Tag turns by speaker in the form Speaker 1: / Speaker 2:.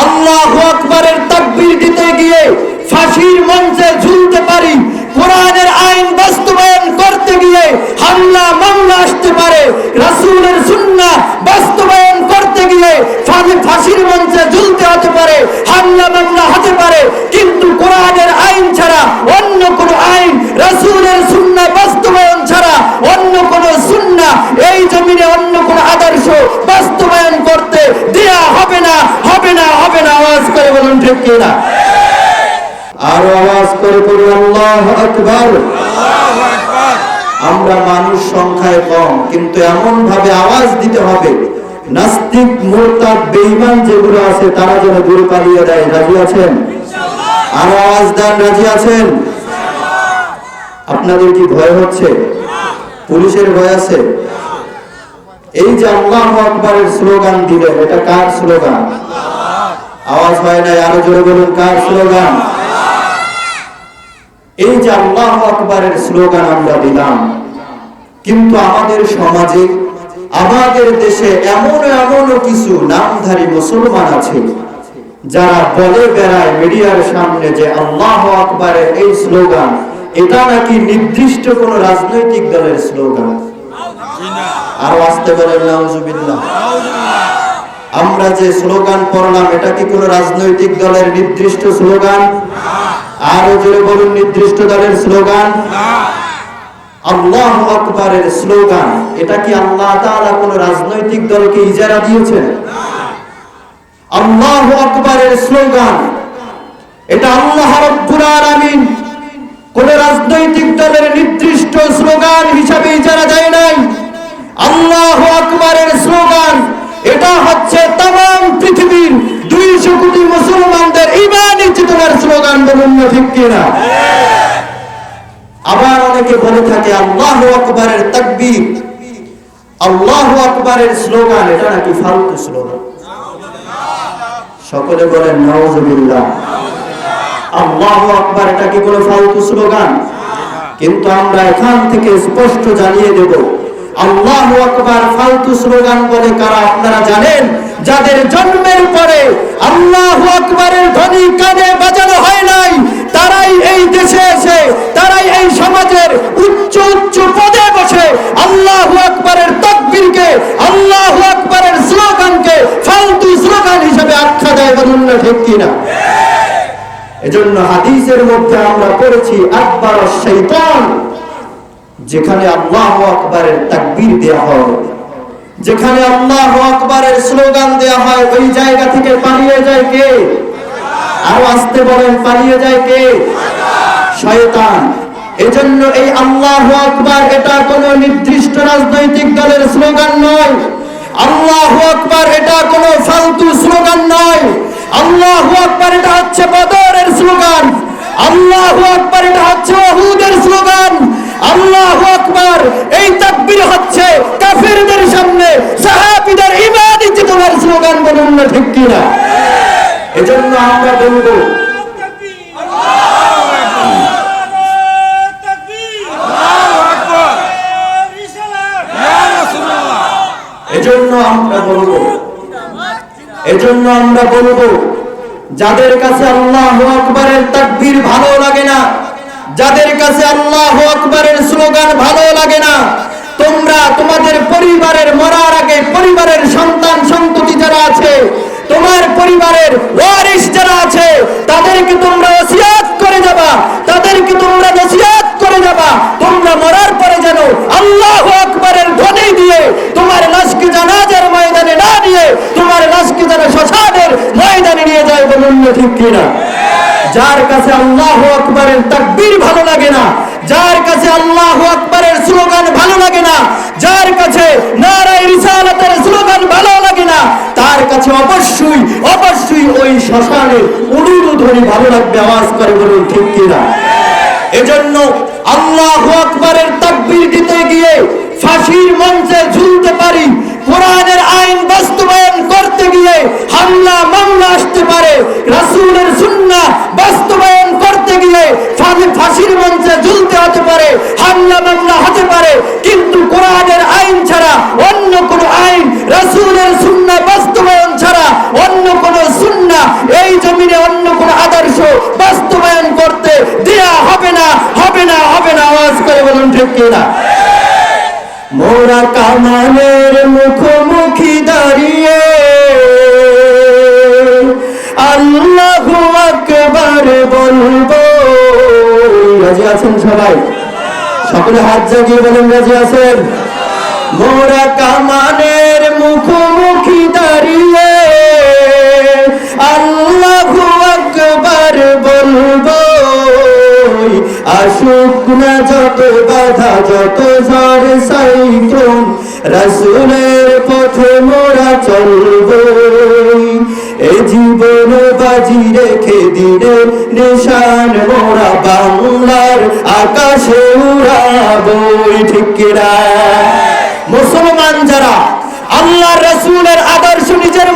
Speaker 1: আল্লাহ আকবরের তাকবীর দিতে গিয়ে ফাঁসির মঞ্চে ঝুলতে পারি, কোরআনের আইন বাস্তবায়ন করতে গিয়ে হামলা মামলা আসতে পারে, রাসুলের সুন্নাহ বাস্তবায়ন করতে গিয়ে ফাঁসি- ফাঁসির মঞ্চে ঝুলতে হতে পারে হামলা মামলা হতে পারে কিন্তু কোরআনের আইন ছাড়া অন্য কোনো আইন রাসূলের সুন্নাহ বাস্তবায়ন ছাড়া অন্য কোনো সুন্নাহ এই জমিনে অন্য কোনো আদর্শ বাস্তবায়ন করতে দেয়া হবে না হবে না হবে না আওয়াজ করে বলুন ঠিক কিনা আরও আওয়াজ করে বলুন আল্লাহ আকবার। আমরা মানুষ সংখ্যায় কম কিন্তু এমন ভাবে আওয়াজ দিতে হবে। নাস্তিক মোরতাদ বেঈমান যেগুলো আছে তারা যেন দূরে পালিয়ে দেয় রাজি আছেন? আরও আওয়াজ দেন রাজি আছেন? আপনাদের কি ভয় হচ্ছে? পুলিশের ভয় আছে? এই যে আল্লাহ আকবরের স্লোগান দিলেন এটা কার স্লোগান? আওয়াজ হয় না আরও জোরে বলুন কার স্লোগান? এই যে আল্লাহ আকবরের স্লোগান আমরা দিলাম কিন্তু আমাদের সমাজে আমাদের দেশে এমন এমন কিছু নামধারী মুসলমান আছে যারা বলে বেড়ায় মিডিয়ার সামনে যে আল্লাহ আকবরের এই স্লোগান এটা নাকি নির্দিষ্ট কোন রাজনৈতিক দলের স্লোগান? আরও আসতে বলেন নাউজুবিল্লাহ আমরা যে স্লোগান পড়লাম, এটা কি কোন রাজনৈতিক দলের নির্দিষ্ট স্লোগান? আরও জোরে বলুন, নির্দিষ্ট দলের স্লোগান? আল্লাহ আকবরের স্লোগান। এটা কি আল্লাহ তাআলা কোন রাজনৈতিক দলকে ইজারা দিয়েছেন? আল্লাহ আকবরের স্লোগান। এটা আল্লাহ আলামিন কোন রাজনৈতিক দলের নির্দিষ্ট স্লোগান হিসাবে ইজারা দেয় নাই। আল্লাহ এটা হচ্ছে তাম পৃথিবীর দুইশো কোটি মুসলমানদের ইমানি চেতনার স্লোগান বলুন ঠিক কিনা? আবার অনেকে বলে থাকে, আল্লাহ আকবরের তাকবীর। আল্লাহ আকবরের স্লোগান, এটা নাকি ফালতু স্লোগান? সকলে বলেন নওয়াজুবিল্লাহ আল্লাহ আকবার, এটা কি কোনো ফালতু স্লোগান? কিন্তু আমরা এখান থেকে স্পষ্ট জানিয়ে দেব আল্লাহ আকবার ফালতু স্লোগান বলে কারা আপনারা জানেন? যাদের জন্মের পরে আল্লাহ আকবারের ধ্বনি কানে বাজানো হয় নাই, তারাই এই দেশে এসে, তারাই এই সমাজের উচ্চ উচ্চ পদে বসে আল্লাহ আকবারের তকবীরকে, আল্লাহ আকবারের স্লোগানকে ফালতু স্লোগান হিসেবে আখ্যা দেয় বলুন না ঠিক কিনা? এজন্য হাদিসের মধ্যে আমরা পড়েছি, আকবর শৈতান যেখানে আল্লাহ আকবরের তাকবীর দেয়া হয়, যেখানে আল্লাহ আকবরের স্লোগান দেয়া হয়, ওই জায়গা থেকে পালিয়ে যায় কে? আরও আসতে বলেন, পালিয়ে যায় কে? শয়তান। এজন্য এই আল্লাহ আকবার এটা কোনো নির্দিষ্ট রাজনৈতিক দলের স্লোগান নয়। আল্লাহ আকবার এটা কোনো ফালতু স্লোগান নয়। আল্লাহ আকবার এটা হচ্ছে বদরের স্লোগান আল্লাহ আকবার এটা হচ্ছে ওহুদের স্লোগান আকবার এই তাকবীর হচ্ছে কাফেরদের সামনে, সাহাবীদের ইমানি চেতনার স্লোগান বলুন না ঠিক কিনা? এজন্য আমরা বলব, এজন্য আমরা বলব, এজন্য আমরা বলব, যাদের কাছে আল্লাহ আকবরের তাকবীর ভালো লাগে না যাদের কাছে আল্লাহ আকবরের স্লোগান ভালো লাগে না, তোমরা তোমাদের পরিবারের মরার আগে পরিবারের সন্তান সন্ততি যারা আছে, তোমার পরিবারের ওয়ারিস যারা আছে, তাদেরকে তোমরা ওসিয়াত করে যাবা, তাদেরকে তোমরা নসিহত করে যাবা, তোমরা মরার পরে যেন আল্লাহ আকবরের ধ্বনি দিয়ে তোমার লাশকে জানাজার ময়দানে না নিয়ে তোমার লাশকে যেন শ্মশানের ময়দানে নিয়ে যায় বলুন ঠিক কিনা? যার কাছে আল্লাহ আকবরের তাকবীর ভালো লাগে না, যার কাছে আল্লাহ আকবরের স্লোগান ভালো লাগে না, যার কাছে নারায় রিসালাতের স্লোগান ভালো লাগে না, তার কাছে অবশ্যই অবশ্যই ওই শ্মশানের অনুরোধনী ভালো লাগবে, আওয়াজ করে বলুন, ঠিক কিনা? এজন্য আল্লাহ আকবরের তাকবীর দিতে গিয়ে ফাঁসির গিয়ে হামলা, মামলা আসতে পারে। রাসুলের সুন্না বাস্তবায়ন করতে গিয়ে ফাঁসির মঞ্চে ঝুলতে হতে পারে, হামলা, মামলা হতে পারে। কিন্তু কোরআনের আইন ছাড়া অন্য কোনো আইন, রাসুলের সুন্না বাস্তবায়ন ছাড়া অন্য কোনো সুন্না এই জমিনে অন্য কোনো আদর্শ বাস্তবায়ন করতে দেয়া হবে না হবে না হবে না। আওয়াজ করে বলুন, ঠিক কিনা? মোরা কামানের মুখোমুখি দাঁড় সবাই সকলে হাত জাগিয়ে বলেন, রাজি আছেন? মোরা কামানের মুখোমুখি দাঁড়িয়ে আল্লাহু আকবার বলব, আসুক না যত বাধা, যত ঝড় সাইক্লোন, রাসুলের পথে মোরা চলবো। এই জীবন বাজি রেখে দিলে নিশান মোরা বাংলার আকাশে উড়াবো ঠিক কিনা মুসলমান যারা আল্লাহ রসুলের আদর্শ নিজের